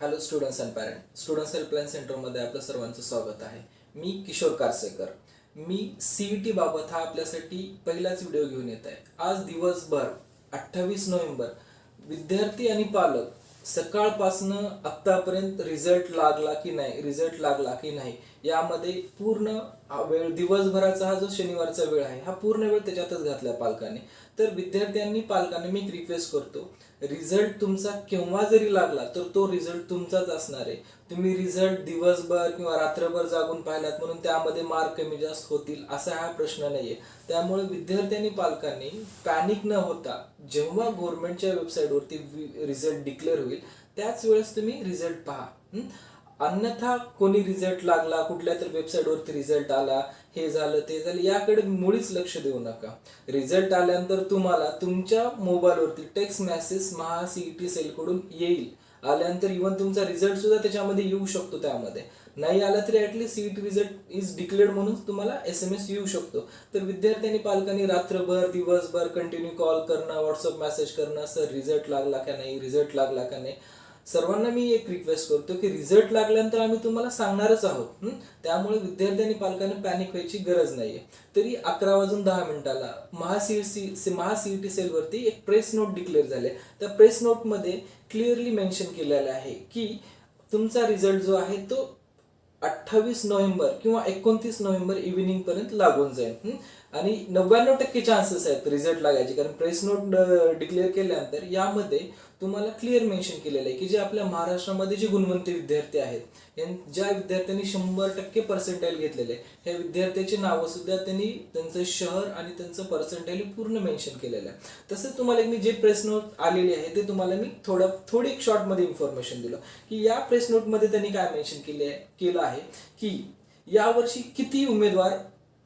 Hello students and parent students helpline सेंटरमध्ये आपलं सर्वांचं स्वागत आहे. मी किशोर कारसेकर. मी सी ई टी बाबत हा आपल्यासाठी पहिलाच व्हिडिओ घेऊन येत आहे. आज दिवसभर अठ्ठावीस नोव्हेंबर विद्यार्थी आणि पालक सकाळपासनं आत्तापर्यंत रिझल्ट लागला की नाही रिझल्ट लागला की नाही यामध्ये पूर्ण वेळ दिवसभराचा हा जो शनिवारचा वेळ आहे हा पूर्ण वेळ त्याच्यातच घातला पालकांनी. तर विद्यार्थ्यांनी पालकांनी मी रिक्वेस्ट करतो रिझल्ट तुमचा केव्हा जरी लागला तर तो रिझल्ट तुमचाच असणार आहे. तुम्ही रिझल्ट दिवसभर किंवा रात्रभर जागून पाहिलात म्हणून त्यामध्ये मार्क कमी जास्त होतील असा हा प्रश्न नाहीये. त्यामुळे विद्यार्थ्यांनी पालकांनी पॅनिक न होता जेव्हा गव्हर्नमेंटच्या वेबसाईटवरती रिझल्ट डिक्लेअर होईल त्याच वेळेस तुम्ही रिझल्ट पहा. अन्यथा कोणी रिझल्ट लागला कुठल्या तर वेबसाईटवरती रिझल्ट आला हे झालं ते झालं याकडे मुळीच लक्ष देऊ नका. रिझल्ट आल्यानंतर तुम्हाला तुमच्या मोबाईलवरती text message Maha CET cell कडून येईल. आल्यानंतर इव्हन तुमचा रिझल्ट सुद्धा त्याच्यामध्ये येऊ शकतो त्यामध्ये. नाही आला तरी at least CET result is declared म्हणून तुम्हाला एस एम एस येऊ शकतो. तर विद्यार्थ्यांनी पालकांनी रात्रभर दिवसभर कंटिन्यू कॉल करणं व्हॉट्सअप मेसेज करणं सर रिझल्ट लागला का नाही रिझल्ट लागला का नाही सर्वांना मी एक रिक्वेस्ट करतो की रिझल्ट लागल्यानंतर आम्ही तुम्हाला सांगणारच आहोत त्यामुळे त्यामुळे विद्यार्थ्यांनी पालकांना पॅनिक व्हायची गरज नाहीये. तरी अकरा वाजून दहा मिनिटाला महासीईटी महासीईटी सेलवरती एक प्रेस नोट डिक्लेअर झाले. त्या प्रेस नोटमध्ये क्लिअरली मेन्शन केलेलं आहे की तुमचा रिझल्ट जो आहे तो अठ्ठावीस नोव्हेंबर किंवा एकोणतीस नोव्हेंबर इव्हिनिंग पर्यंत लागून जाईल आणि नव्याण्णव टक्के चान्सेस आहेत रिझल्ट लागायचे. कारण प्रेस नोट डिक्लेअर केल्यानंतर यामध्ये तुम्हाला क्लिअर मेन्शन केलेलं आहे की जे आपल्या महाराष्ट्रामध्ये जे गुणवंत विद्यार्थी आहेत ज्या विद्यार्थ्यांनी शंभर टक्के पर्सेंटाईल घेतलेले आहे, ह्या विद्यार्थ्याची नावं सुद्धा त्यांनी त्यांचं शहर आणि त्यांचं पर्सेंटाईल पूर्ण मेन्शन केलेलं आहे. तसंच तुम्हाला एक मी जे प्रेस नोट आलेली आहे ते तुम्हाला मी थोडं थोडी शॉर्टमध्ये इन्फॉर्मेशन दिलं. की या प्रेस नोटमध्ये त्यांनी काय मेन्शन केले केलं आहे? की यावर्षी किती उमेदवार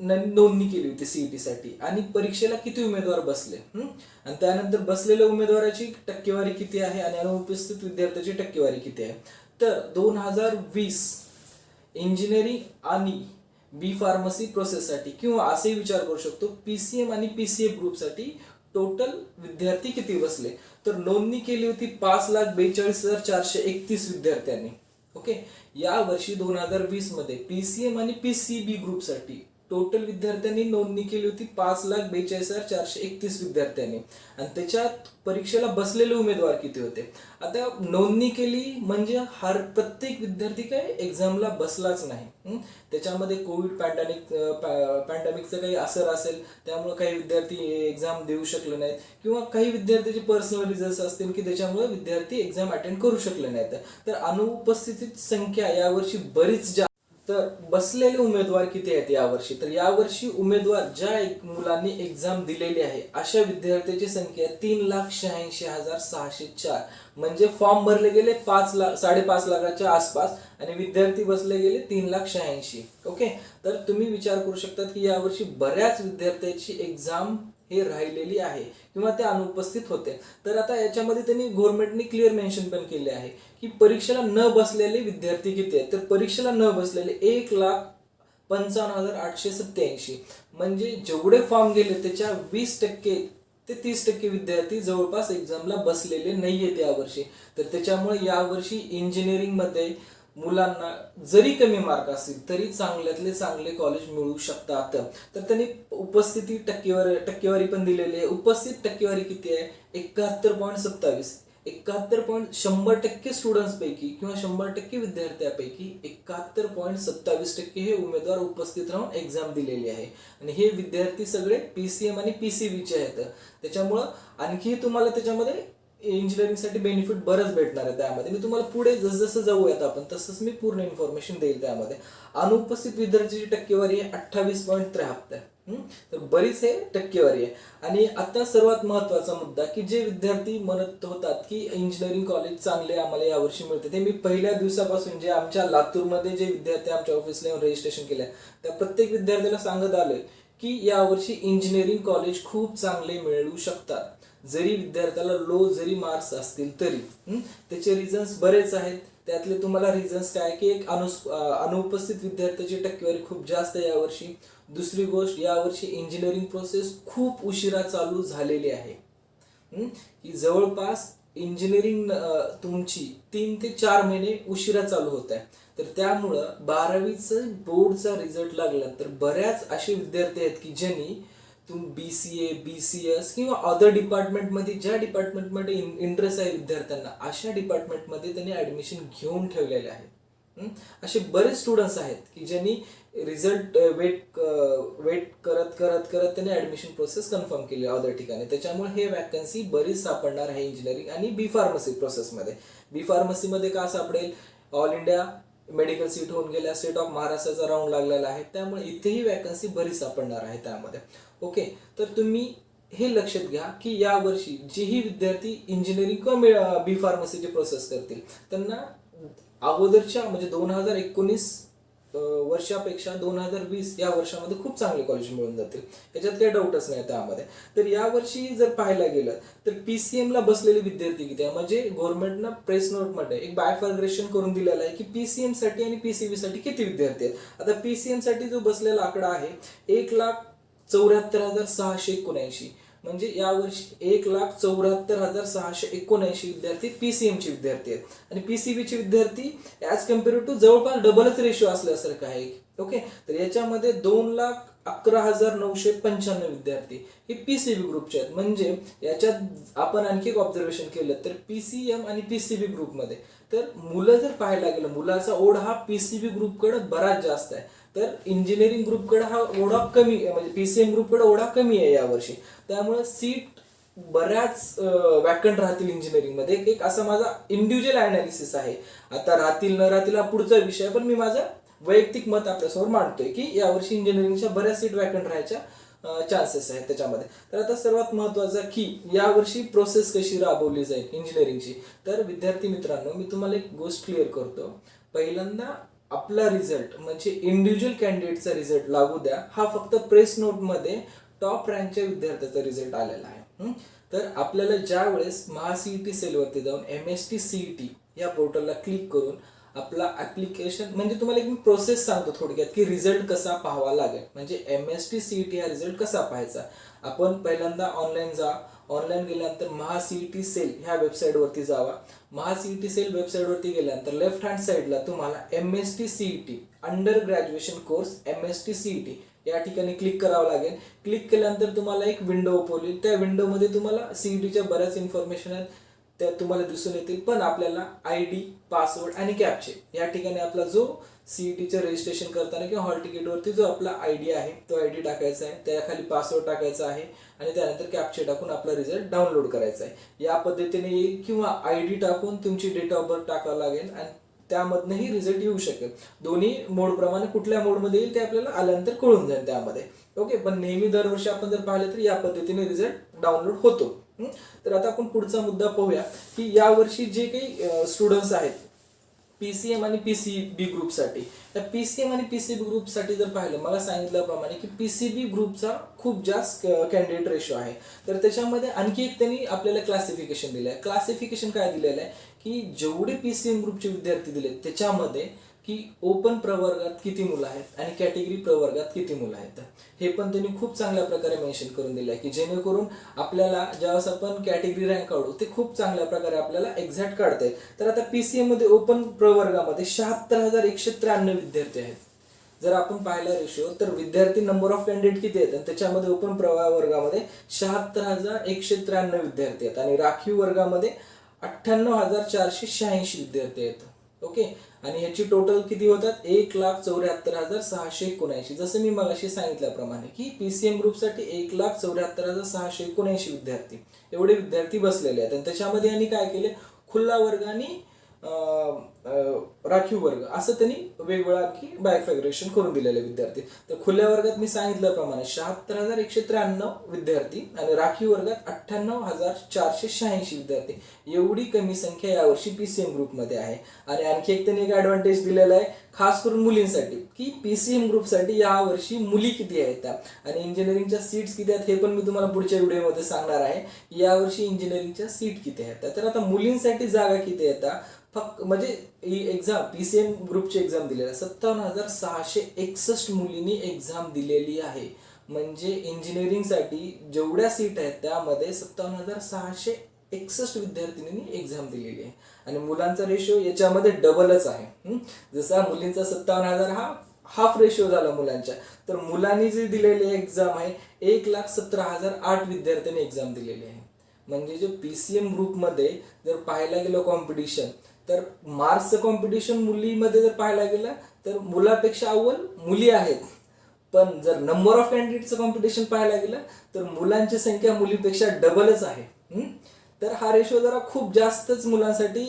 नोंदणी केली होती सीईटी साठी आणि परीक्षेला किती उमेदवार बसले? आणि त्यानंतर बसलेल्या उमेदवाराची टक्केवारी किती आहे आणि अनुपस्थित विद्यार्थ्याची टक्केवारी किती आहे? तर दोन हजार वीस इंजिनिअरिंग आणि बी फार्मसी प्रोसेससाठी किंवा असेही विचार करू शकतो पी सी एम आणि पीसीए ग्रुपसाठी टोटल विद्यार्थी किती बसले? तर नोंदणी केली होती पाच लाख बेचाळीस हजार चारशे एकतीस विद्यार्थ्यांनी. ओके? या वर्षी दोन हजार वीसमध्ये एम आणि पी सी बी ग्रुपसाठी टोटल विद्यार्थ्यांनी नोंदणी केली होती पाच लाख बेचाळीस हजार चारशे एकतीस विद्यार्थ्यांनी. आणि त्याच्यात परीक्षेला बसलेले उमेदवार किती होते? आता नोंदणी केली म्हणजे हर प्रत्येक विद्यार्थी काय एक्झामला बसलाच नाही. त्याच्यामध्ये कोविड पॅन्डॅमिक पॅन्डॅमिकचं काही असर असेल त्यामुळे काही विद्यार्थी एक्झाम देऊ शकले नाहीत. किंवा काही विद्यार्थ्याचे पर्सनल रिझल्ट असतील की त्याच्यामुळे विद्यार्थी एक्झाम अटेंड करू शकले नाहीत. तर अनुपस्थितीत संख्या यावर्षी बरीच जा तर बसलेले उमेदवार किती आहेत यावर्षी तर यावर्षी उमेदवार ज्या एक मुलांनी एक्झाम दिलेली आहे अशा विद्यार्थ्यांची संख्या तीन लाख शहाऐंशी हजार सहाशे चार. म्हणजे फॉर्म भरले गेले पाच लाख साडेपाच लाखाच्या आसपास आणि विद्यार्थी बसले गेले तीन लाख शहाऐंशी. ओके? तर तुम्ही विचार करू शकतात की यावर्षी बऱ्याच विद्यार्थ्यांची एक्झाम हे राहिलेली आहे किंवा ते अनुपस्थित होते. तर आता याच्यामध्ये त्यांनी गव्हर्नमेंटनी क्लिअर मेन्शन पण केले आहे की परीक्षेला न बसलेले विद्यार्थी किती आहेत? तर परीक्षेला न बसलेले एक लाख पंचावन्न हजार आठशे सत्याऐंशी म्हणजे जेवढे फॉर्म गेले त्याच्या वीस टक्के ते तीस टक्के विद्यार्थी जवळपास एक्झामला बसलेले नाहीयेत यावर्षी. तर त्याच्यामुळे यावर्षी इंजिनिअरिंगमध्ये मुलांना जरी कमी मार्क असतील तरी चांगल्यातले चांगले कॉलेज मिळू शकतात. तर त्यांनी उपस्थिती टक्केवारी टक्केवारी पण दिलेली आहे. उपस्थित टक्केवारी किती आहे? एकाहत्तर पॉईंट सत्तावीस. एकाहत्तर पॉईंट शंभर टक्के स्टुडंट्सपैकी किंवा शंभर टक्के विद्यार्थ्यापैकी एकाहत्तर पॉईंट सत्तावीस टक्के हे उमेदवार उपस्थित राहून एक्झाम दिलेली आहे. आणि हे विद्यार्थी सगळे पीसीएम आणि पी सी बीचे आहेत. त्याच्यामुळं आणखी तुम्हाला त्याच्यामध्ये इंजिनिअरिंगसाठी बेनिफिट बरंच भेटणार आहे त्यामध्ये. मी तुम्हाला पुढे जसं जाऊयात आपण तसंच मी पूर्ण इन्फॉर्मेशन देईल त्यामध्ये. अनुपस्थित विद्यार्थ्याची टक्केवारी आहे अठ्ठावीस पॉईंट त्र्याहत्तर. तर बरीच हे टक्केवारी आहे. आणि आता सर्वात महत्त्वाचा मुद्दा की जे विद्यार्थी म्हणत होतात की इंजिनिअरिंग कॉलेज चांगले आम्हाला यावर्षी मिळते ते मी पहिल्या दिवसापासून जे आमच्या लातूरमध्ये जे विद्यार्थी आमच्या ऑफिसला येऊन रजिस्ट्रेशन केलं त्या प्रत्येक विद्यार्थ्याला सांगत आलोय की यावर्षी इंजिनिअरिंग कॉलेज खूप चांगले मिळू शकतात. जरी विद्यार्थ्याला लो जरी मार्क्स असतील तरी त्याचे रिझन्स बरेच आहेत. त्यातले तुम्हाला रिझन्स काय की एक अनु अनुपस्थित विद्यार्थ्याची टक्केवारी खूप जास्त आहे यावर्षी. दुसरी गोष्ट यावर्षी इंजिनिअरिंग प्रोसेस खूप उशिरा चालू झालेली आहे. की जवळपास इंजिनिअरिंग तुमची तीन ते चार महिने उशिरा चालू होत आहे. तर त्यामुळं बारावीचं बोर्डचा रिझल्ट लागला तर बऱ्याच असे विद्यार्थी आहेत की ज्यांनी तुम्ही B C A B C S किंवा अदर डिपार्टमेंटमध्ये ज्या डिपार्टमेंटमध्ये इंटरेस्ट आहे विद्यार्थ्यांना अशा डिपार्टमेंटमध्ये त्यांनी ऍडमिशन घेऊन ठेवलेले आहे असे बरेच स्टुडंट्स आहेत की ज्यांनी रिझल्ट वेट वेट करत करत करत त्यांनी ऍडमिशन प्रोसेस कन्फर्म केली अदर ठिकाणी. त्याच्यामुळे हे वॅकन्सी बरीच सापडणार आहे इंजिनिअरिंग आणि बी फार्मसी प्रोसेसमध्ये बी फार्मसीमध्ये का सापडेल? ऑल इंडिया मेडिकल सीट होऊन गेल्या स्टेट ऑफ महाराष्ट्राचा राऊंड लागलेला आहे. त्यामुळे इथेही वॅकन्सी बरीच सापडणार आहे त्यामध्ये. ओके तर तुम्ही हे लक्षात घ्या की यावर्षी जेही विद्यार्थी इंजिनिअरिंग किंवा बी फार्मसीचे प्रोसेस करतील त्यांना अगोदरच्या म्हणजे दोन हजार एकोणीस वर्षापेक्षा दोन हजार वीस या वर्षामध्ये खूप चांगले कॉलेज मिळून जातील. याच्यात काही डाऊटच नाही त्यामध्ये. तर यावर्षी जर पाहायला गेलं तर पी सी ला बसलेले विद्यार्थी किती आहे म्हणजे गव्हर्नमेंटनं प्रेस नोटमध्ये एक बायफर्ग्रेशन करून दिलेलं आहे की पी सी एमसाठी आणि पी सी बीसाठी किती विद्यार्थी आहेत? आता पी सी एमसाठी जो बसलेला आकडा आहे एक लाख चौऱ्याहत्तर हजार सहाशे एकोणऐंशी. म्हणजे यावर्षी एक लाख चौऱ्याहत्तर हजार सहाशे एकोणऐंशी विद्यार्थी पीसीएमचे विद्यार्थी आहेत. आणि पीसीबी चे विद्यार्थी ॲज कंपेअर टू जवळपास डबलच रेशो असल्यासारखं आहे. ओके तर याच्यामध्ये दोन लाख अकरा हजार नऊशे पंच्याण्णव विद्यार्थी हे पीसीबी ग्रुपचे आहेत. म्हणजे याच्यात आपण आणखी एक ऑब्झर्वेशन केलं तर पीसीएम आणि पीसीबी ग्रुपमध्ये तर मुलं जर पाहायला गेलं मुलाचा ओढ हा पीसीबी ग्रुपकडे बराच जास्त आहे. तर इंजिनिअरिंग ग्रुपकडे हा ओढा कमी आहे, म्हणजे पीसीएम ग्रुपकडे ओढा कमी आहे यावर्षी. त्यामुळे सीट बऱ्याच वॅकंट राहतील इंजिनिअरिंगमध्ये एक- असा माझा इंडिव्हिज्युअल अनालिसिस आहे. आता राहतील न राहतील हा पुढचा विषय पण मी माझं वैयक्तिक मत आपल्यासमोर मांडतोय की यावर्षी इंजिनिअरिंगच्या बऱ्याच सीट वॅकंट राहायच्या. चान्सेस आहेत त्याच्यामध्ये. तर आता सर्वात महत्वाचं की यावर्षी प्रोसेस कशी राबवली जाईल इंजिनिअरिंगची तर विद्यार्थी मित्रांनो मी तुम्हाला एक गोष्ट क्लिअर करतो. पहिल्यांदा आपला रिझल्ट म्हणजे इंडिव्हिज्युअल कॅन्डिडेटचा रिझल्ट लागू द्या. हा फक्त प्रेस नोटमध्ये टॉप रँकच्या विद्यार्थ्याचा रिझल्ट आलेला आहे. तर आपल्याला ज्या वेळेस महासीईटी सेलवरती जाऊन एम एस टी सीईटी या पोर्टलला क्लिक करून आपला ऍप्लिकेशन म्हणजे तुम्हाला एक मी प्रोसेस सांगतो थोडक्यात की रिझल्ट कसा पाहावा लागेल. म्हणजे M S T C E T हा रिझल्ट कसा पाहायचा? आपण पहिल्यांदा ऑनलाईन जा. ऑनलाईन गेल्यानंतर महा ई टी सेल ह्या वेबसाईटवरती जावा. महा ई टी सेल वेबसाईटवरती गेल्यानंतर लेफ्ट हँड साईडला तुम्हाला M S T E T under graduation course M S T E T या ठिकाणी क्लिक करावं लागेल. क्लिक केल्यानंतर तुम्हाला एक विंडो ओपन होईल त्या विंडोमध्ये तुम्हाला सीईटीच्या बऱ्याच इन्फॉर्मेशन आहेत. त्या तुम्हाला दिसून येतील पण आपल्याला आय डी पासवर्ड आणि कॅपचे या ठिकाणी आपला जो सीईटीचं रजिस्ट्रेशन करताना किंवा हॉल तिकीटवरती जो आपला आय डी आहे तो आय डी टाकायचा आहे त्याखाली पासवर्ड टाकायचा आहे आणि त्यानंतर कॅपचे टाकून आपला रिझल्ट डाउनलोड करायचा आहे. या पद्धतीने येईल किंवा आय डी टाकून तुमची डेट ऑफ बर्थ टाकावं लागेल आणि त्यामधनंही रिझल्ट येऊ शकेल. दोन्ही मोडप्रमाणे कुठल्या मोडमध्ये येईल ते आपल्याला आल्यानंतर कळून जाईल त्यामध्ये. ओके पण नेहमी दरवर्षी आपण जर पाहिलं तर या पद्धतीने रिझल्ट डाउनलोड होतो. तर आता आपण पुढचा मुद्दा पाहूया की यावर्षी जे काही स्टुडंट्स आहेत पीसीएम आणि पीसीबी ग्रुपसाठी तर पीसीएम आणि पीसीबी ग्रुपसाठी जर पाहिलं मला सांगितल्याप्रमाणे की पीसीबी ग्रुपचा खूप जास्त कॅन्डिडेट रेशो आहे. तर त्याच्यामध्ये आणखी एक त्यांनी आपल्याला क्लासिफिकेशन दिलं आहे क्लासिफिकेशन काय दिलेलं आहे? की जेवढे पीसीएम ग्रुपचे विद्यार्थी दिले त्याच्यामध्ये की ओपन प्रवर्गात किती मुलं आहेत आणि कॅटेगरी प्रवर्गात किती मुलं आहेत? हे पण त्यांनी खूप चांगल्या प्रकारे मेन्शन करून दिलं आहे की जेणेकरून आपल्याला ज्यावेळेस आपण कॅटेगरी रँक काढू ते खूप चांगल्या प्रकारे आपल्याला एक्झॅक्ट काढता येईल तर आता पीसीएममध्ये ओपन प्रवर्गामध्ये शहात्तर हजार एकशे त्र्याण्णव विद्यार्थी आहेत. जर आपण पाहिला रेशो तर विद्यार्थी नंबर ऑफ कॅन्डिडेट किती आहेत? आणि त्याच्यामध्ये ओपन प्रवर्गामध्ये शहात्तर हजार एकशे त्र्याण्णव विद्यार्थी आहेत. आणि राखीव वर्गामध्ये अठ्ठ्याण्णव हजार चारशे शहाऐंशी विद्यार्थी आहेत. ओके आणि ह्याची टोटल किती होतात? एक लाख चौऱ्याहत्तर हजार सहाशे एकोणऐंशी. जसं मी मगाशी सांगितल्याप्रमाणे की पी सी एम ग्रुपसाठी एक लाख चौऱ्याहत्तर हजार सहाशे एकोणऐंशी विद्यार्थी. एवढे विद्यार्थी बसलेले आहेत. आणि त्याच्यामध्ये यांनी काय केले? खुल्ला वर्ग आणि राखीव वर्ग. असं त्यांनी वेगवेगळा आणखी बायफॅग्रेशन करून दिलेले विद्यार्थी. तर खुल्या वर्गात मी सांगितल्याप्रमाणे शहात्तर हजार एकशे त्र्याण्णव विद्यार्थी आणि राखीव वर्गात अठ्ठ्याण्णव हजार चारशे शहाऐंशी विद्यार्थी. एवढी कमी संख्या यावर्षी पीसीएम ग्रुपमध्ये आहे. आणि आणखी एक त्यांनी एक ॲडव्हान्टेज दिलेला आहे खास करून मुलींसाठी की पीसीएम ग्रुपसाठी यावर्षी मुली किती आहेत त्या? आणि इंजिनिअरिंगच्या सीट्स किती आहेत हे पण मी तुम्हाला पुढच्या व्हिडिओमध्ये सांगणार आहे. यावर्षी इंजिनिअरिंगच्या सीट किती आहेत तर आता मुलींसाठी जागा किती येतात फक्त म्हणजे ही एक्झाम पीसीएम ग्रुपची एक्झाम दिलेली आहे. सत्तावन्न हजार सहाशे एकसष्ट मुलींनी एक्झाम दिलेली आहे. म्हणजे इंजिनिअरिंगसाठी जेवढ्या सीट आहेत त्यामध्ये सत्तावन्न हजार सहाशे एकसष्ट विद्यार्थिनींनी एक्झाम दिलेली आहे. आणि मुलांचा रेशो याच्यामध्ये डबलच आहे. जसा मुलींचा सत्तावन्न हजार हा हाफ रेशो झाला मुलांच्या. तर मुलांनी जी दिलेली एक्झाम आहे एक लाख सतरा हजार आठ विद्यार्थ्यांनी एक्झाम दिलेली आहे. म्हणजे जे पी सी एम ग्रुपमध्ये जर पाहायला गेलं कॉम्पिटिशन तर मार्क्सचं कॉम्पिटिशन मुलीमध्ये जर पाहायला गेलं तर मुलापेक्षा अव्वल मुली आहेत. पण जर नंबर ऑफ कॅन्डिडेटचं कॉम्पिटिशन पाहायला गेलं तर मुलांची संख्या मुलीपेक्षा डबलच आहे. तर हा रेशो जरा खूप जास्तच मुलांसाठी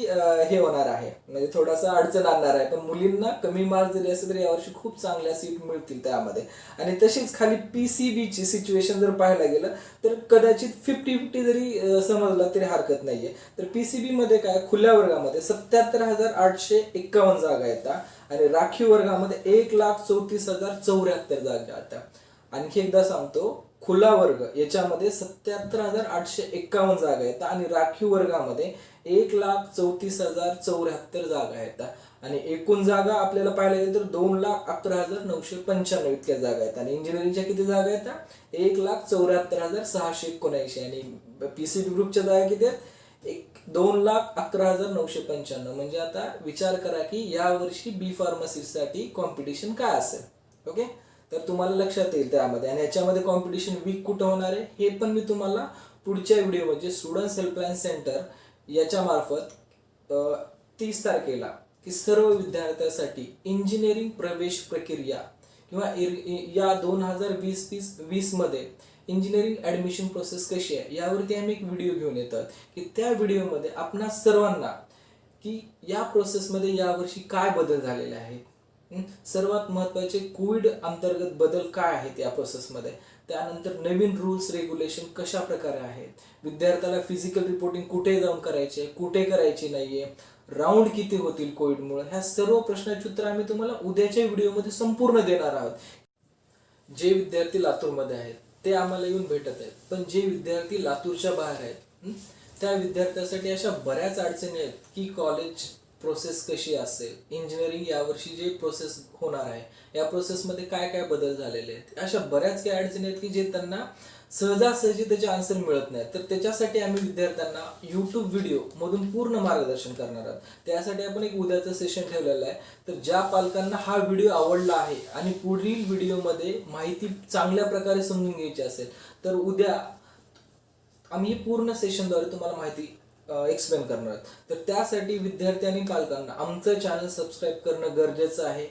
हे होणार आहे. म्हणजे थोडासा अडचण आणणार आहे. पण मुलींना कमी मार्क जरी असेल तरी यावर्षी खूप चांगल्या सीट मिळतील त्यामध्ये. आणि तशीच खाली पी सी बीची सिच्युएशन जर पाहायला गेलं तर कदाचित फिफ्टी फिफ्टी जरी समजला समजलं तरी हरकत नाहीये. तर पी सी बीमध्ये काय खुल्या वर्गामध्ये सत्याहत्तर हजार आठशे एक्कावन्न जागा येतात आणि राखीव वर्गामध्ये एक लाख चौतीस हजार चौऱ्याहत्तर जागा येतात. आणखी एकदा सांगतो खुला वर्ग याच्यामध्ये सत्याहत्तर हजार आठशे एक्कावन्न जागा आहेत आणि राखीव वर्गामध्ये एक लाख चौतीस हजार चौऱ्याहत्तर जागा आहेत. आणि एकूण जागा आपल्याला पाहायला गेलं तर दोन लाख अकरा हजार नऊशे पंच्याण्णव इतक्या जागा आहेत. आणि इंजिनिअरिंगच्या किती जागा येतात एक लाख चौऱ्याहत्तर हजार सहाशे एकोणऐंशी आणि पी सी बी ग्रुपच्या जागा किती आहेत? एक दोन लाख अकरा हजार नऊशे पंच्याण्णव. म्हणजे आता विचार करा की या वर्षी बी फार्मसीसाठी कॉम्पिटिशन काय असेल? ओके तर तुम्हाला लक्षात येईल त्यामध्ये. आणि याच्यामध्ये कॉम्पिटिशन वीक कुठं होणार आहे हे पण मी तुम्हाला पुढच्या व्हिडिओ म्हणजे स्टुडंट्स हेल्पलाईन सेंटर याच्या मार्फत तीस तारखेला की सर्व विद्यार्थ्यांसाठी इंजिनिअरिंग प्रवेश प्रक्रिया किंवा या दोन हजार वीस तीस वीसमध्ये इंजिनिअरिंग ऍडमिशन प्रोसेस कशी आहे यावरती आम्ही एक व्हिडिओ घेऊन येतात. की त्या व्हिडिओमध्ये आपणा सर्वांना की या प्रोसेसमध्ये यावर्षी काय बदल झालेले आहेत सर्वात महत्त्वाचे कोविड अंतर्गत बदल काय आहेत या प्रोसेसमध्ये त्यानंतर नवीन रूल्स रेग्युलेशन कशा प्रकारे आहेत? विद्यार्थ्याला फिजिकल रिपोर्टिंग कुठे जाऊन करायचे कुठे करायची नाहीये? राऊंड किती होतील कोविडमुळे? ह्या सर्व प्रश्नाची उत्तर आम्ही तुम्हाला उद्याच्या व्हिडिओमध्ये संपूर्ण देणार आहोत. जे विद्यार्थी लातूरमध्ये आहेत ते आम्हाला येऊन भेटत आहेत. पण जे विद्यार्थी लातूरच्या बाहेर आहेत त्या विद्यार्थ्यासाठी अशा बऱ्याच अडचणी आहेत की कॉलेज प्रोसेस कशी असेल? इंजिनिअरिंग यावर्षी जे प्रोसेस होणार आहे या प्रोसेसमध्ये काय काय बदल झालेले आहेत? अशा बऱ्याच काही अडचणी आहेत की जे त्यांना सहजासहजी त्याचे आन्सर मिळत नाही तर त्याच्यासाठी आम्ही विद्यार्थ्यांना यूट्यूब व्हिडिओ मधून पूर्ण मार्गदर्शन करणार आहोत. त्यासाठी आपण एक उद्याचं सेशन ठेवलेलं आहे. तर ज्या पालकांना हा व्हिडिओ आवडला आहे आणि पुढील व्हिडिओमध्ये माहिती चांगल्या प्रकारे समजून घ्यायची असेल तर उद्या आम्ही पूर्ण सेशनद्वारे तुम्हाला माहिती एक्सप्लेन करणार. तर त्यासाठी विद्यार्थ्यांनी काल करणार. आमचं चॅनल सबस्क्राईब करणं गरजेचं आहे.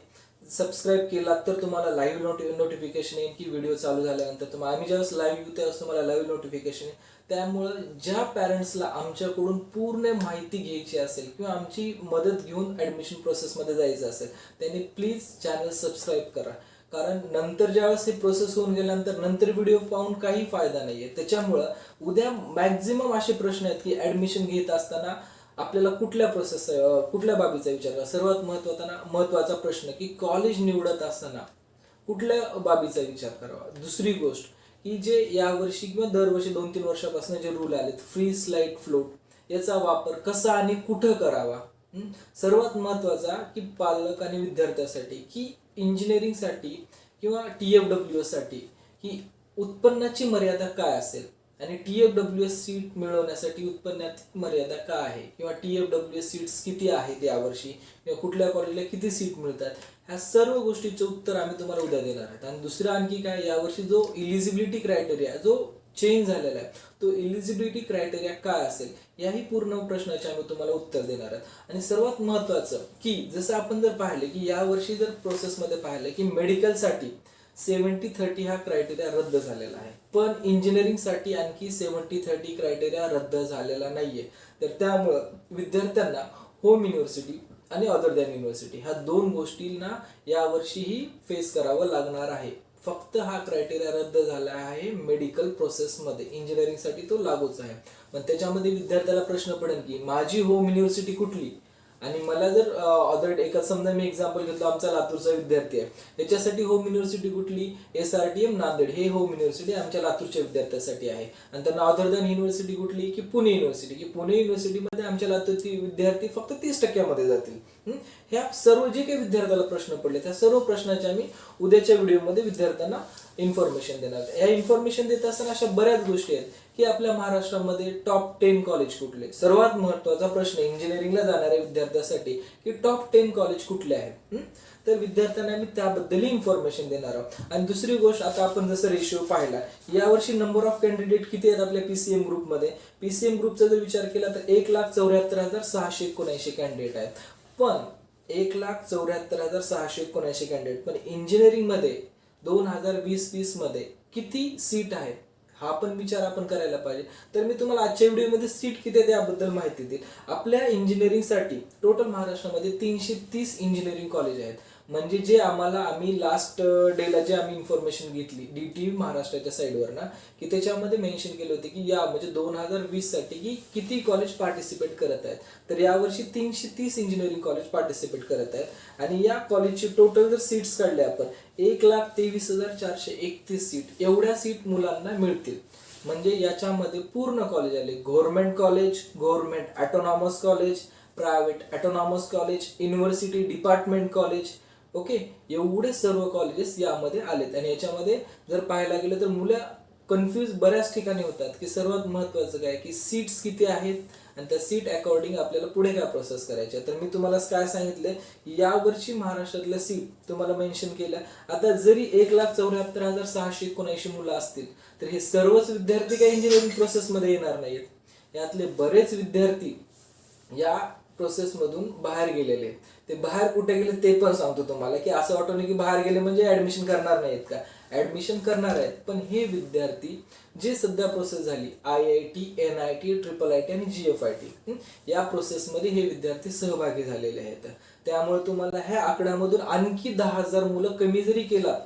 सबस्क्राईब केलात तर तुम्हाला लाईव्ह नोटि नोटिफिकेशन येईल की व्हिडिओ चालू झाल्यानंतर तुम्हाला आम्ही ज्यावेळेस लाईव्ह येऊ त्यावेळेस तुम्हाला लाईव्ह नोटिफिकेशन येईल. त्यामुळं ज्या पॅरेंट्सला आमच्याकडून पूर्ण माहिती घ्यायची असेल किंवा आमची मदत घेऊन ऍडमिशन प्रोसेसमध्ये जायचं असेल त्यांनी प्लीज चॅनल सबस्क्राईब करा. कारण नंतर ज्यावेळेस हे प्रोसेस होऊन गेल्यानंतर नंतर व्हिडिओ पाहून काही फायदा नाहीये. त्याच्यामुळं उद्या मॅक्झिमम असे प्रश्न आहेत की ऍडमिशन घेत असताना आपल्याला कुठल्या प्रोसेस कुठल्या बाबीचा विचार करा सर्वात महत्त्वाचा महत्त्वाचा प्रश्न की कॉलेज निवडत असताना कुठल्या बाबीचा विचार करावा? दुसरी गोष्ट की जे यावर्षी किंवा दरवर्षी दोन तीन वर्षापासून जे रूल आलेत फ्री स्लाईड फ्लोट याचा वापर कसा आणि कुठं करावा? सर्वात महत्त्वाचा की पालक आणि विद्यार्थ्यासाठी की इंजिनिअरिंगसाठी किंवा टी एफ डब्ल्यू एससाठी की उत्पन्नाची मर्यादा काय असेल? आणि T F W S seat मिळवण्यासाठी उत्पन्नाची मर्यादा काय आहे? किंवा T F W S seats किती आहेत यावर्षी? किंवा कुठल्या कॉलेजला किती सीट मिळतात? ह्या सर्व गोष्टीचं उत्तर आम्ही तुम्हाला उद्या देणार आहोत. आणि दुसरं आणखी काय यावर्षी जो इलिजिबिलिटी क्रायटेरिया जो चेंज झालेला आहे. तो इलिजिबिलिटी क्रायटेरिया काय असेल याही पूर्ण प्रश्नाचे आम्ही तुम्हाला उत्तर देणार आहोत. आणि सर्वात महत्वाचं की जसं आपण जर पाहिले की यावर्षी जर प्रोसेसमध्ये पाहिलं की मेडिकलसाठी सेवन्टी थर्टी हा क्रायटेरिया रद्द झालेला आहे. पण इंजिनिअरिंगसाठी आणखी सेवन्टी थर्टी क्रायटेरिया रद्द झालेला नाहीये. तर त्यामुळं विद्यार्थ्यांना होम युनिव्हर्सिटी आणि अदर दॅन युनिव्हर्सिटी ह्या दोन गोष्टींना यावर्षीही फेस करावं लागणार आहे. फक्त हा क्रायटेरिया रद्द झाला आहे मेडिकल प्रोसेसमध्ये इंजिनिअरिंगसाठी तो लागूच आहे. पण त्याच्यामध्ये विद्यार्थ्याला प्रश्न पडेल की माझी होम युनिव्हर्सिटी कुठली? आणि मला जर ऑदर एका समजा मी एक्झाम्पल घेतलं आमचा लातूरचा विद्यार्थी आहे. याच्यासाठी होम युनिव्हर्सिटी कुठली? S R T M Nanded. हे होम युनिव्हर्सिटी आमच्या लातूरच्या विद्यार्थ्यासाठी आहे. आणि त्यांना अदर दॅन युनिव्हर्सिटी कुठली? की पुणे युनिव्हर्सिटी की पुणे युनिव्हर्सिटीमध्ये आमच्या लातूरची विद्यार्थी फक्त तीस टक्क्यामध्ये जातील. ह्या सर्व जे काही विद्यार्थ्याला प्रश्न पडले त्या सर्व प्रश्नाचे आम्ही उद्याच्या व्हिडिओमध्ये विद्यार्थ्यांना इन्फॉर्मेशन देणार या इन्फॉर्मेशन देत असताना अशा बऱ्याच गोष्टी आहेत. की आपल्या महाराष्ट्रामध्ये टॉप टेन कॉलेज कुठले? सर्वात महत्त्वाचा प्रश्न इंजिनिअरिंगला जाणाऱ्या विद्यार्थ्यासाठी की टॉप टेन कॉलेज कुठले आहेत? तर विद्यार्थ्यांना मी त्याबद्दलही इन्फॉर्मेशन देणार आहोत. आणि दुसरी गोष्ट आता आपण जसं रेशिओ पाहिला यावर्षी नंबर ऑफ कॅन्डिडेट किती आहेत आपल्या पीसीएम ग्रुपमध्ये पीसीएम ग्रुपचा जर विचार केला तर एक लाख चौऱ्याहत्तर हजार सहाशे एकोणऐंशी कॅन्डिडेट आहेत. पण एक लाख चौऱ्याहत्तर हजार सहाशे एकोणऐंशी कॅन्डिडेट पण इंजिनिअरिंगमध्ये दोन हजार वीस वीसमध्ये किती सीट आहेत? हा पण विचार आपण करायला पाहिजे. तर मी तुम्हाला आजच्या व्हिडिओमध्ये सीट किती आहे त्याबद्दल माहिती देईल. आपल्या इंजिनिअरिंगसाठी टोटल महाराष्ट्रामध्ये तीनशे तीस इंजिनिअरिंग कॉलेज आहेत. म्हणजे जे आम्हाला आम्ही लास्ट डेला जे आम्ही इन्फॉर्मेशन घेतली डी टी महाराष्ट्राच्या साईडवर ना की त्याच्यामध्ये मेन्शन केले होते की या म्हणजे दोन हजार वीससाठी की किती कॉलेज पार्टिसिपेट करत आहेत. तर यावर्षी तीनशे तीस इंजिनिअरिंग कॉलेज पार्टिसिपेट करत आहेत. आणि या कॉलेजचे टोटल जर सीट्स काढले आपण एक लाख तेवीस हजार चारशे एकतीस सीट एवढ्या सीट मुलांना मिळतील. म्हणजे याच्यामध्ये पूर्ण कॉलेज आले. Government college government autonomous college private autonomous college university department college okay? एवढे सर्व कॉलेजेस यामध्ये आलेत. आणि याच्यामध्ये जर पाहायला गेलं तर मुलं कन्फ्यूज बऱ्याच ठिकाणी होतात की सर्वात महत्वाचं काय? की सीट्स किती आहेत? आणि त्या सीट अकॉर्डिंग आपल्याला पुढे काय प्रोसेस करायचे तर मी तुम्हाला काय सांगितलंय? यावर्षी महाराष्ट्रातल्या सीट तुम्हाला मेन्शन केल्या. आता जरी एक लाख चौऱ्याहत्तर हजार सहाशे एकोणऐंशी मुलं असतील तर हे सर्वच विद्यार्थी काही इंजिनिअरिंग प्रोसेसमध्ये येणार नाहीत? यातले बरेच विद्यार्थी या प्रोसेसमधून बाहेर गेलेले आहेत. ते बाहेर कुठे गेले ते पण सांगतो तुम्हाला की असं वाटतं नाही की बाहेर गेले म्हणजे ऍडमिशन करणार नाहीत का? ऍडमिशन करणार आहेत पण हे विद्यार्थी जे सध्या प्रोसेस झाली I I T N I T triple I T आणि जी एफ आय टी या प्रोसेसमध्ये हे विद्यार्थी सहभागी झालेले आहेत. त्यामुळे तुम्हाला ह्या आकड्यामधून आणखी दहा हजार मुलं कमी जरी केला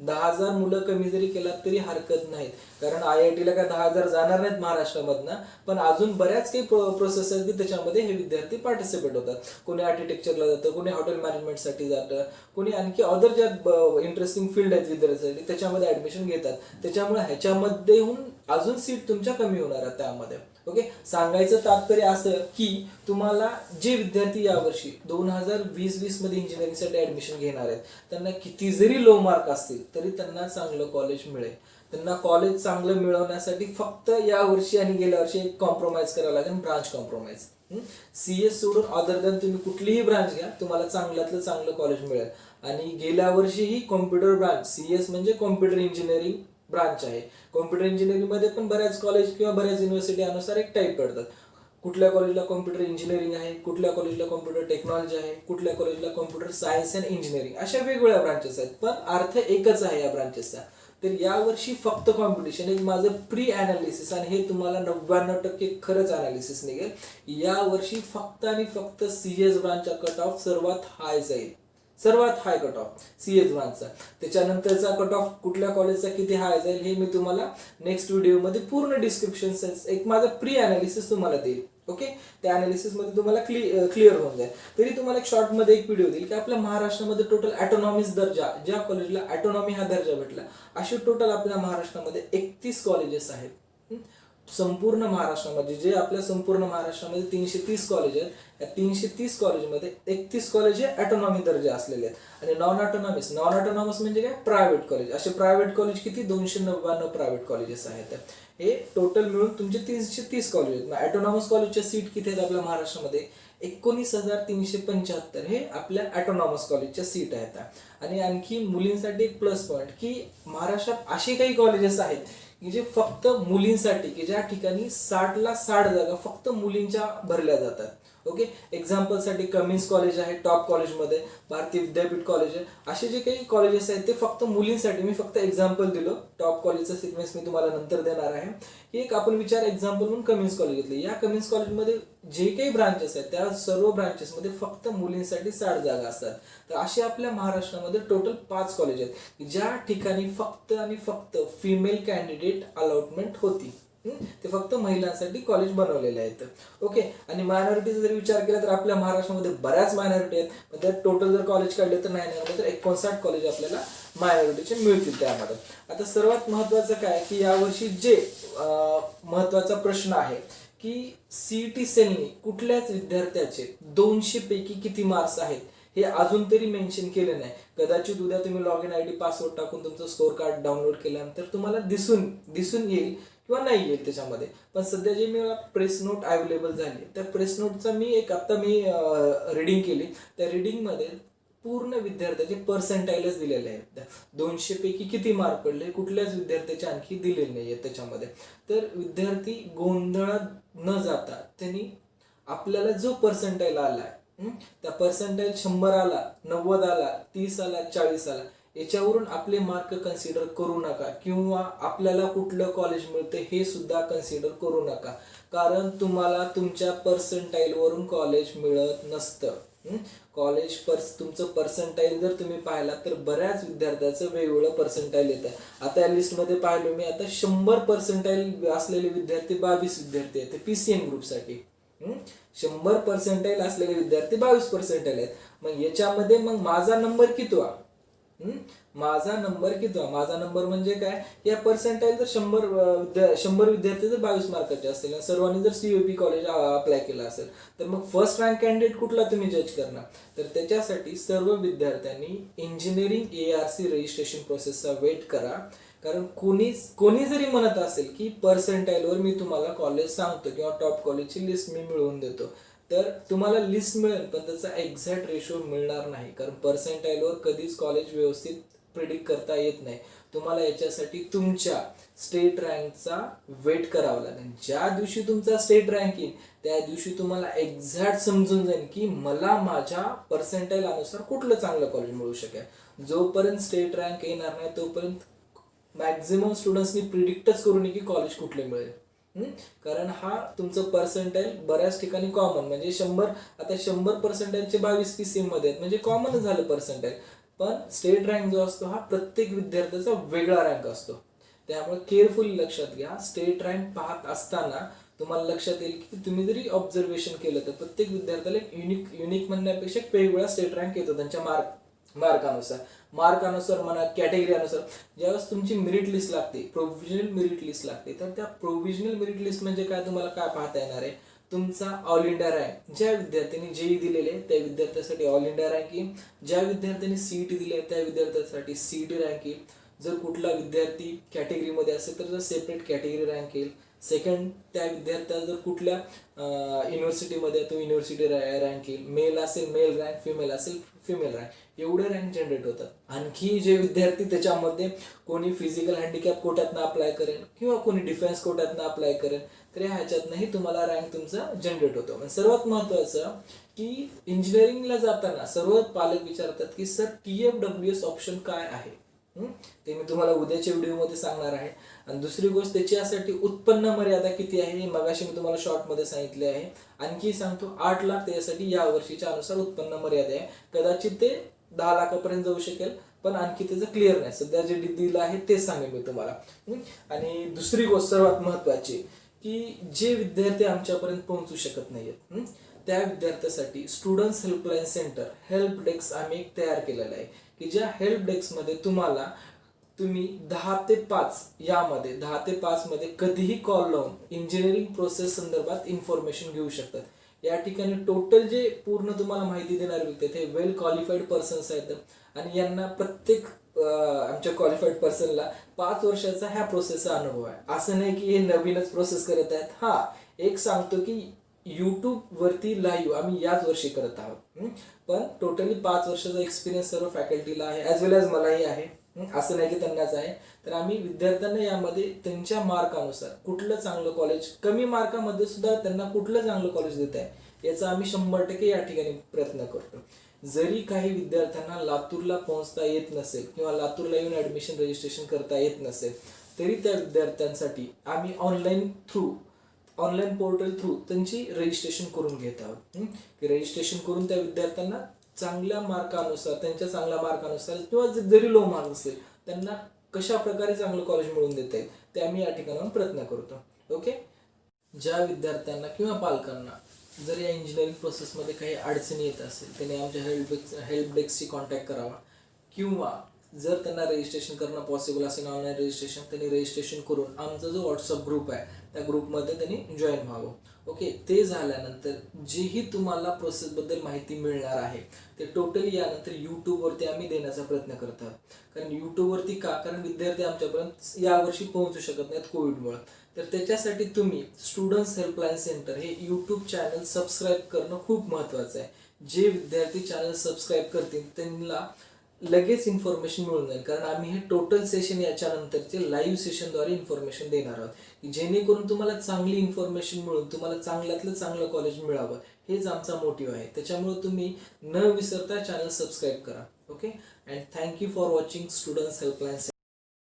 दहा हजार मुलं कमी जरी केलात तरी हरकत नाहीत. कारण आय आय टीला काय दहा हजार जाणार नाहीत महाराष्ट्रामधनं पण अजून बऱ्याच काही प्रोसेस आहेत की त्याच्यामध्ये हे विद्यार्थी पार्टिसिपेट होतात. कोणी आर्किटेक्चरला जातं कोणी हॉटेल मॅनेजमेंटसाठी जातं कोणी आणखी अदर ज्या इंटरेस्टिंग फील्ड आहेत विद्यार्थ्यांसाठी त्याच्यामध्ये ऍडमिशन घेतात. त्याच्यामुळे ह्याच्यामध्येहून अजून सीट तुमच्या कमी होणार आहेत त्यामध्ये. ओके सांगायचं तात्पर्य असं की तुम्हाला जे विद्यार्थी यावर्षी दोन हजार वीस वीसमध्ये इंजिनिअरिंगसाठी ऍडमिशन घेणार आहेत त्यांना किती जरी लो मार्क असतील तरी त्यांना चांगलं कॉलेज मिळेल. त्यांना कॉलेज चांगलं मिळवण्यासाठी फक्त या वर्षी आणि गेल्या वर्षी एक कॉम्प्रोमाइज करावं लागेल ब्रांच कॉम्प्रोमाइज सी एस सोडून अदर दॅन तुम्ही कुठलीही ब्रांच घ्या तुम्हाला चांगल्यातलं चांगलं कॉलेज मिळेल. आणि गेल्या वर्षीही कॉम्प्युटर ब्रांच सी एस म्हणजे कॉम्प्युटर इंजिनिअरिंग ब्रांच आहे. कॉम्प्युटर इंजिनिअरिंगमध्ये पण बऱ्याच कॉलेज किंवा बऱ्याच युनिव्हर्सिटी अनुसार एक टाईप पडतात कुठल्या कॉलेजला कॉम्प्युटर इंजिनिअरिंग आहे कुठल्या कॉलेजला कॉम्प्युटर टेक्नॉलॉजी आहे कुठल्या कॉलेजला कॉम्प्युटर सायन्स अँड इंजिनिअरिंग अशा वेगवेगळ्या ब्रांचेस आहेत. पण अर्थ एकच आहे या ब्रांचेसचा तर यावर्षी फक्त कॉम्पिटिशन एक माझं प्री अनालिसिस आणि हे तुम्हाला नव्याण्णव टक्के खरंच अनालिसिस निघेल. यावर्षी फक्त आणि फक्त सी एस ब्रांचचा कट ऑफ सर्वात हाय जाईल सर्वात high cut off C S ब्रांचचा त्याच्यानंतरचा कट ऑफ कुठल्या कॉलेजचा किती हाय जाईल हे मी तुम्हाला नेक्स्ट व्हिडिओमध्ये पूर्ण डिस्क्रिप्शन एक माझा प्री अनालिसिस तुम्हाला देईल. ओके त्या अनालिसिसमध्ये तुम्हाला क्लिअर होऊन जाईल. तरी तुम्हाला एक शॉर्टमध्ये एक व्हिडिओ देईल की आपल्या महाराष्ट्रामध्ये टोटल ॲटोनॉमीज दर्जा ज्या कॉलेजला ॲटोनॉमी हा दर्जा भेटला असे टोटल आपल्या महाराष्ट्रामध्ये एकतीस कॉलेजेस आहेत. संपूर्ण महाराष्ट्रामध्ये म्हणजे जे आपल्या संपूर्ण महाराष्ट्रामध्ये तीनशे तीस कॉलेज आहेत या तीनशे तीस कॉलेजमध्ये एकतीस कॉलेज हे ॲटोनॉमी दर्जे असलेले आहेत. आणि नॉन ऑटोनॉमिस नॉन ऑटोनॉमस म्हणजे काय? प्रायव्हेट कॉलेज असे प्रायव्हेट कॉलेज किती? दोनशे नव्याण्णव प्रायव्हेट कॉलेजेस आहेत. हे टोटल मिळून तुमचे तीनशे तीस कॉलेज आहेत. ॲटोनॉमस कॉलेजच्या सीट किती आहेत आपल्या महाराष्ट्रामध्ये? एकोणीस हजार तीनशे पंच्याहत्तर हे आपल्या ॲटोनॉमस कॉलेजच्या सीट आहेत. आणि आणखी मुलींसाठी एक प्लस पॉईंट की महाराष्ट्रात असे काही कॉलेजेस आहेत की जे फक्त मुलींसाठी की ज्या ठिकाणी साठला साठ जागा फक्त मुलींच्या भरल्या जातात. ओके? एक्झाम्पलसाठी कमिन्स कॉलेज आहे टॉप कॉलेजमध्ये भारतीय विद्यापीठ कॉलेज आहे. असे जे काही कॉलेजेस आहेत ते फक्त मुलींसाठी मी फक्त एक्झाम्पल दिलो. टॉप कॉलेजचा सिक्वेन्स मी तुम्हाला नंतर देणार आहे. ही एक आपण विचार एक्झाम्पल म्हणून कमिन्स कॉलेज घेतली. या कमिन्स कॉलेजमध्ये जे काही ब्रांचेस आहेत त्या सर्व ब्रांचेसमध्ये फक्त मुलींसाठी साठ जागा असतात. तर असे आपल्या महाराष्ट्रामध्ये टोटल पाच कॉलेज आहेत. ज्या ठिकाणी फक्त आणि फक्त फिमेल कॅन्डिडेट अलॉटमेंट होती. ते फक्त महिलांसाठी कॉलेज बनवलेले आहेत ओके आणि मायनॉरिटीचा जर विचार केला तर आपल्या महाराष्ट्रामध्ये बऱ्याच मायनॉरिटी आहेत. पण त्यात टोटल जर कॉलेज काढले तर नाही नाही तर एकोणसाठ कॉलेज आपल्याला मायनॉरिटीचे मिळतील त्यामध्ये. आता सर्वात महत्वाचं काय की यावर्षी जे महत्त्वाचा महत्त्वाचा प्रश्न आहे की सीईटी सेलनी कुठल्याच विद्यार्थ्याचे दोनशे पैकी किती मार्क्स आहेत हे अजून तरी मेन्शन केले नाही. कदाचित उद्या तुम्ही log in I D password टाकून तुमचं स्कोर कार्ड डाउनलोड केल्यानंतर तुम्हाला दिसून दिसून येईल किंवा नाही येईल त्याच्यामध्ये. पण सध्या जे मला प्रेस नोट अवेलेबल झाली त्या प्रेस नोटचा मी एक आत्ता मी रिडिंग केली. त्या रिडिंगमध्ये पूर्ण विद्यार्थ्याचे पर्सेंटाईलच दिलेले आहेत. दोनशे पैकी किती मार्क पडले कुठल्याच विद्यार्थ्याचे आणखी दिलेले नाही आहेत त्याच्यामध्ये. तर विद्यार्थी गोंधळात न जाता त्यांनी आपल्याला जो पर्सेंटाईल आला आहे त्या पर्सेंटाईल शंभर आला नव्वद आला तीस आला चाळीस आला याच्यावरून आपले मार्क कन्सिडर करू नका. किंवा आपल्याला कुठलं कॉलेज मिळतं हे सुद्धा कन्सिडर करू नका. कारण तुम्हाला तुमच्या पर्सेंटाईलवरून कॉलेज मिळत नसतं. कॉलेज पर्स तुमचं पर्सेंटाईल जर तुम्ही पाहिला तर बऱ्याच विद्यार्थ्याचं वेगवेगळं पर्सेंटाईल येतं. आता या लिस्टमध्ये पाहिलो मी आता शंभर पर्सेंटाईल असलेले विद्यार्थी बावीस विद्यार्थी आहेत. पी सी एम ग्रुपसाठी शंभर पर्सेंटाईल असलेले विद्यार्थी बावीस पर्सेंटाईल आहेत. मग याच्यामध्ये मग माझा नंबर किती माझा नंबर किती माझा नंबर म्हणजे काय? या पर्सेंटाईल जर शंभर विद्या शंभर विद्यार्थी जर बावीस मार्काचे असतील आणि सर्वांनी जर सीओपी कॉलेज अप्लाय केला असेल तर मग फर्स्ट रँक कॅन्डिडेट कुठला तुम्ही जज करणार? तर त्याच्यासाठी सर्व विद्यार्थ्यांनी engineering A R C registration प्रोसेसचा wait करा. कारण कोणीच कोणी जरी म्हणत असेल की पर्सेंटाईलवर मी तुम्हाला कॉलेज सांगतो किंवा टॉप कॉलेजची लिस्ट मी मिळवून देतो तर तुम्हाला लिस्ट मिळेल पण त्याचा एक्झॅक्ट रेशो मिळणार नाही. कारण पर्सेंटाईलवर कधीच कॉलेज व्यवस्थित प्रिडिक्ट करता येत नाही. तुम्हाला याच्यासाठी तुमच्या स्टेट रँकचा वेट करावा लागेल. ज्या दिवशी तुमचा स्टेट रँक येईल त्या दिवशी तुम्हाला एक्झॅक्ट समजून जाईल की मला माझ्या पर्सेंटाईल अनुसार कुठलं चांगलं कॉलेज मिळू शकेल. जोपर्यंत स्टेट रँक येणार नाही तोपर्यंत मॅक्झिमम स्टुडंट्सनी प्रिडिक्टच करू नये की कॉलेज कुठले मिळेल. कारण हा तुमचं पर्सेंटाईल बऱ्याच ठिकाणी कॉमन म्हणजे शंभर आता शंभर पर्सेंटाईलचे बावीस पी सी मध्ये आहेत. म्हणजे कॉमन झालं पर्सेंटाईल पण स्टेट रँक जो असतो हा प्रत्येक विद्यार्थ्याचा वेगळा रँक असतो. त्यामुळे केअरफुली लक्षात घ्या. स्टेट रँक पाहत असताना तुम्हाला लक्षात येईल की तुम्ही जरी ऑब्झर्वेशन केलं तर प्रत्येक विद्यार्थ्याला एक युनिक युनिक म्हणण्यापेक्षा वेगवेगळा स्टेट रँक येतो त्यांच्या मार्क मार्कानुसार. मार्कानुसार म्हणा कॅटेगरी अनुसार. ज्यावेळेस तुमची मेरिट लिस्ट लागते प्रोव्हिजनल मेरिट लिस्ट लागते तर त्या प्रोव्हिजनल मेरिट लिस्ट म्हणजे काय तुम्हाला काय पाहता येणार आहे? तुमचा ऑल इंडिया रँक ज्या विद्यार्थ्यांनी जेई दिलेले आहे त्या विद्यार्थ्यासाठी ऑल इंडिया रँक ज्या विद्यार्थ्यांनी सीईटी दिले आहे त्या विद्यार्थ्यासाठी सीईटी रँक जर कुठला विद्यार्थी कॅटेगरीमध्ये असेल तर जर सेपरेट कॅटेगरी रँक येईल. सेकंड त्या विद्यार्थ्याला जर कुठल्या युनिव्हर्सिटीमध्ये तो युनिव्हर्सिटी रँक येईल. मेल असेल मेल रँक फिमेल असेल फिमेल रँक एवढे रँक जनरेट होतात आणखी जे विद्यार्थी त्याच्यामध्ये कोणी फिजिकल हँडिकॅप कोट्यातनं अप्लाय करेन किंवा कोणी डिफेन्स कोट्यातनं अप्लाय करेन तर ह्याच्यातनंही तुम्हाला रँक तुमचा जनरेट होतो. म्हणजे सर्वात महत्त्वाचं की इंजिनिअरिंगला जाताना सर्वात पालक विचारतात की sir T F W S option काय आहे? ते मी तुम्हाला उद्याच्या व्हिडिओमध्ये सांगणार आहे. आणि दुसरी गोष्ट त्याच्यासाठी उत्पन्न मर्यादा किती आहे हे मगाशी मी तुम्हाला शॉर्टमध्ये सांगितले आहे. आणखी सांगतो आठ लाख त्यासाठी या वर्षीच्या अनुसार उत्पन्न मर्यादा आहे. कदाचित ते दहा लाखापर्यंत जाऊ शकेल पण आणखी त्याचं क्लिअर नाही. सध्या जे दिलं आहे ते सांगेन मी तुम्हाला. आणि दुसरी गोष्ट सर्वात महत्वाची की जे विद्यार्थी आमच्यापर्यंत पोहोचू शकत नाहीयेत त्या विद्यार्थ्यासाठी students helpline center help desk आम्ही एक तयार केलेला आहे की ज्या हेल्प डेस्कमध्ये तुम्हाला तुम्ही दहा ते पाच यामध्ये दहा ते पाच मध्ये कधीही कॉल लावून इंजिनिअरिंग प्रोसेस संदर्भात इन्फॉर्मेशन घेऊ शकतात. या ठिकाणी टोटल जे पूर्ण तुम्हाला माहिती देणारे व्यक्ती ते हे वेल क्वालिफाईड पर्सन्स आहेत. आणि यांना प्रत्येक आमच्या क्वालिफाईड पर्सनला पाच वर्षाचा ह्या प्रोसेसचा अनुभव आहे. असं नाही की हे नवीनच प्रोसेस करत आहेत. हा एक सांगतो की यूट्यूबवरती लाईव्ह आम्ही याच वर्षी करत आहोत. पण टोटली पाच वर्षाचा एक्सपिरियन्स सर्व फॅकल्टीला आहे ॲज वेल एज मलाही आहे. असं नाही की त्यांनाच आहे. तर आम्ही विद्यार्थ्यांना यामध्ये त्यांच्या मार्कानुसार कुठलं चांगलं कॉलेज कमी मार्कामध्ये सुद्धा त्यांना कुठलं चांगलं कॉलेज देत आहे याचा आम्ही शंभर टक्के या ठिकाणी प्रयत्न करतो. जरी काही विद्यार्थ्यांना लातूरला पोहोचता येत नसेल किंवा लातूरला येऊन ऍडमिशन रजिस्ट्रेशन करता येत नसेल तरी त्या विद्यार्थ्यांसाठी आम्ही online through online portal through त्यांची रजिस्ट्रेशन करून घेत आहोत. रजिस्ट्रेशन करून त्या विद्यार्थ्यांना चांगल्या मार्कानुसार त्यांच्या चांगल्या मार्कानुसार किंवा जरी लो मार्क असेल त्यांना कशा प्रकारे चांगलं कॉलेज मिळवून देता येईल ते आम्ही या ठिकाणाहून प्रयत्न करतो. ओके ज्या विद्यार्थ्यांना किंवा पालकांना जर या इंजिनिअरिंग प्रोसेसमध्ये काही अडचणी येत असेल त्यांनी आमच्या हेल्प हेल्प डेस्कशी कॉन्टॅक्ट करावा. किंवा जर त्यांना रजिस्ट्रेशन करणं पॉसिबल असेल ऑनलाईन रजिस्ट्रेशन त्यांनी रजिस्ट्रेशन करून आमचा जो व्हॉट्सअप ग्रुप आहे त्या ग्रुपमध्ये त्यांनी जॉईन व्हावं. ओके ते झाल्यानंतर जेही तुम्हाला प्रोसेसबद्दल माहिती मिळणार आहे ते टोटली यानंतर यूट्यूबवरती आम्ही देण्याचा प्रयत्न करत आहोत कारण यूट्यूबवरती का? कारण विद्यार्थी आमच्यापर्यंत यावर्षी पोहोचू शकत नाहीत कोविडमुळे. तर त्याच्यासाठी तुम्ही स्टुडंट्स हेल्पलाईन सेंटर हे यूट्यूब चॅनल सबस्क्राईब करणं खूप महत्त्वाचं आहे. जे विद्यार्थी चॅनल सबस्क्राईब करतील त्यांना लगेच इन्फॉर्मेशन मिळून जाईल. कारण आम्ही हे टोटल सेशन याच्यानंतरचे लाईव्ह सेशनद्वारे इन्फॉर्मेशन देणार आहोत. जेणेकरून तुम्हाला चांगली इन्फॉर्मेशन मिळून तुम्हाला चांगल्यातलं चांगलं कॉलेज मिळावं. हेच आमचा मोटिव्ह आहे. त्याच्यामुळे तुम्ही न विसरता चॅनल सबस्क्राईब करा. Okay and thank you for watching students helpline